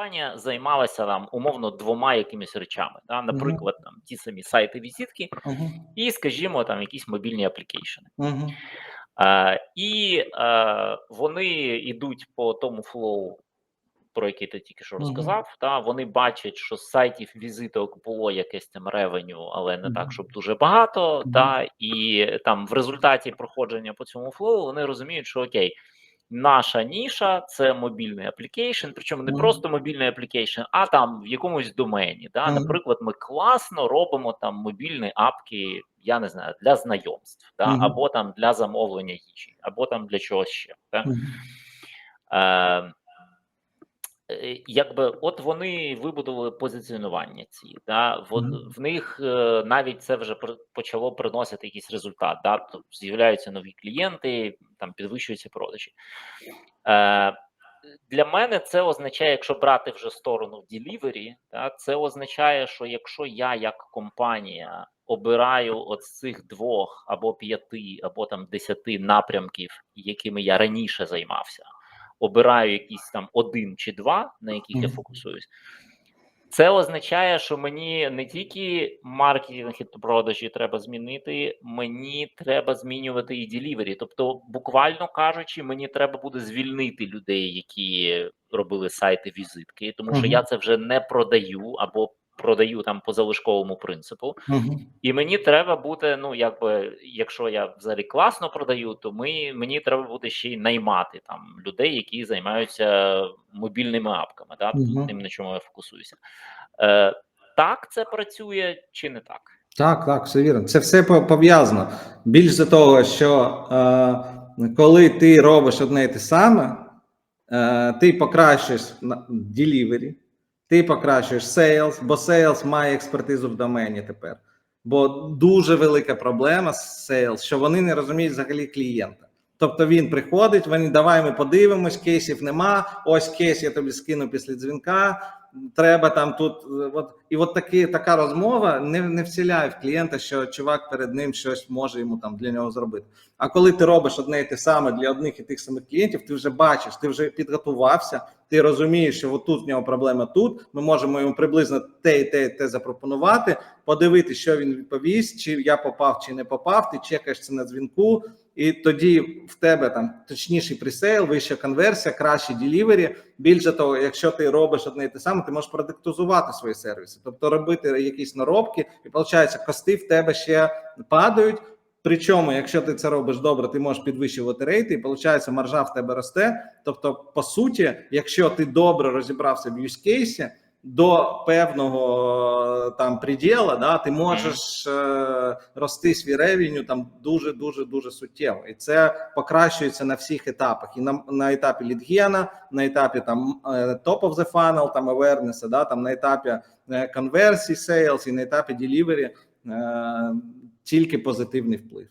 компанія займалася там умовно двома якимись речами. Да? Наприклад, там ті самі сайти візитки, і, скажімо, там якісь мобільні аплікейшени. Е, і е, вони йдуть по тому флоу, про який ти тільки що розказав. Та вони бачать, що з сайтів візиток було якесь там ревеню, але не Мгм. так, щоб дуже багато. Мгм. Та і там в результаті проходження по цьому флоу вони розуміють, що окей. Наша ніша це мобільний аплікейшн, причому не просто мобільний аплікейшн, а там в якомусь домені. Да? Наприклад, ми класно робимо там мобільні апки, я не знаю, для знайомств, да? Або там для замовлення їжі, або там для чогось ще. Да? Е, Якби от вони вибудували позиціонування ці, да, от Мгм. в них е, навіть це вже почало приносити якийсь результат. Да, тобто з'являються нові клієнти, там підвищуються продажі. Е, для мене це означає, якщо брати вже сторону delivery, да, це означає, що якщо я як компанія обираю от з цих двох або п'яти, або там десяти напрямків, якими я раніше займався, обираю якийсь там один чи два, на яких я фокусуюсь. Це означає, що мені не тільки маркетинг і продажі треба змінити, мені треба змінювати і delivery. Тобто, буквально кажучи, мені треба буде звільнити людей, які робили сайти візитки, тому що Мгм. я це вже не продаю або продаю там по залишковому принципу. Мгм. І мені треба бути, ну якби, якщо я взагалі класно продаю, то ми мені треба буде ще й наймати там людей, які займаються мобільними апками, да, Мгм. тим, на чому я фокусуюся. Е, так це працює чи не так? Так, так, все вірно. Це все пов'язано. Більш за того, що е, коли ти робиш одне і те саме, е, ти покращуєш на- delivery, ти покращуєш sales, бо sales має експертизу в домені тепер. Бо дуже велика проблема з sales, що вони не розуміють взагалі клієнта. Тобто він приходить, вони давай ми подивимось, кейсів нема. Ось кейс я тобі скину після дзвінка. Треба там тут, е, от і от такі така розмова не, не вціляє в клієнта, що чувак перед ним щось може йому там для нього зробити. А коли ти робиш одне і те саме для одних і тих самих клієнтів, ти вже бачиш, ти вже підготувався, ти розумієш, що отут в нього проблема тут. Ми можемо йому приблизно те і те, і те запропонувати, подивитися, що він відповість, чи я попав, чи не попав. Ти чекаєш це на дзвінку, і тоді в тебе там точніший пресейл, вища конверсія, кращі ділівері. Більше того, якщо ти робиш одне і те саме, ти можеш продиктизувати свої сервіси, тобто робити якісь наробки, і виходить, кости в тебе ще падають. Причому, якщо ти це робиш добре, ти можеш підвищувати рейти, і виходить, маржа в тебе росте. Тобто, по суті, якщо ти добре розібрався в юзкейсі, до певного там приділа, да, ти можеш е, рости свій ревеню там дуже дуже дуже суттєво, і це покращується на всіх етапах. І на, на етапі лідгена, на етапі там е, top of the funnel, там awareness, да, там на етапі е, конверсії sales і на етапі delivery е, тільки позитивний вплив.